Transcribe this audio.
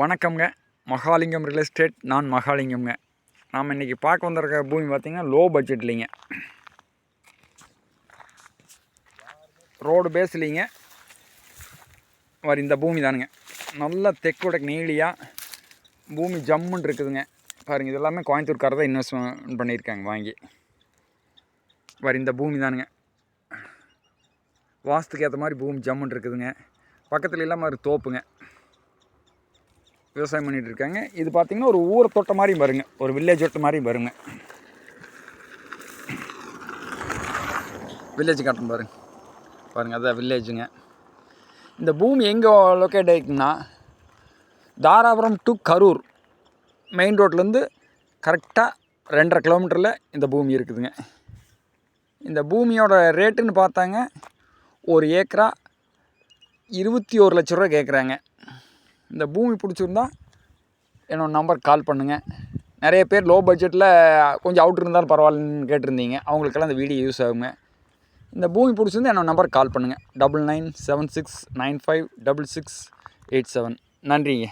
வணக்கம்ங்க. Mahalingam real estate நான் மகாலிங்கம்ங்க. நாம் இன்றைக்கி பார்க்க வந்திருக்க பூமி பார்த்திங்கன்னா லோ பட்ஜெட்லிங்க ரோடு பேஸ்லிங்க வர இந்த பூமி தானுங்க. நல்ல தெக்கோட நீளியாக பூமி ஜம்முன்னு இருக்குதுங்க. பாருங்க இது எல்லாமே கோயம்புத்தூர்காரர் தான் இன்வெஸ்ட்மெண்ட் பண்ணியிருக்காங்க வாங்கி. வர இந்த பூமி தானுங்க. வாஸ்துக்கு ஏற்ற மாதிரி பூமி ஜம்முன்னு இருக்குதுங்க. பக்கத்தில் இல்லாமல் ஒரு தோப்புங்க. விவசாயம் பண்ணிட்டு இருக்காங்க இது பார்த்திங்கன்னா ஒரு ஊரை தோட்டம் மாதிரியும் வருங்க ஒரு வில்லேஜ் தோட்டம் மாதிரியும் வருங்க வில்லேஜ் காட்டும் பாருங்க. பாருங்கள் அதான் வில்லேஜுங்க இந்த பூமி எங்கே லொக்கேட் ஆகிக்குன்னா தாராபுரம் டு கரூர். மெயின் ரோட்லேருந்து கரெக்டாக ரெண்டரை கிலோமீட்டரில் இந்த பூமி இருக்குதுங்க. இந்த பூமியோட ரேட்டுன்னு பார்த்தாங்க ஒரு ஏக்கரா இருபத்தி ஒரு லட்ச ரூபா கேட்குறாங்க இந்த பூமி பிடிச்சிருந்தா என்னோட நம்பர் கால் பண்ணுங்கள் நிறைய பேர் லோ பட்ஜெட்டில் கொஞ்சம் அவுட்ரு இருந்தாலும் பரவாயில்லன்னு கேட்டிருந்தீங்க. அவங்களுக்கெல்லாம் இந்த வீடியோ யூஸ் ஆகுங்க. இந்த பூமி பிடிச்சிருந்தா என்னோட நம்பர் கால் பண்ணுங்கள் double nine seven six nine five double six eight seven நன்றிங்க.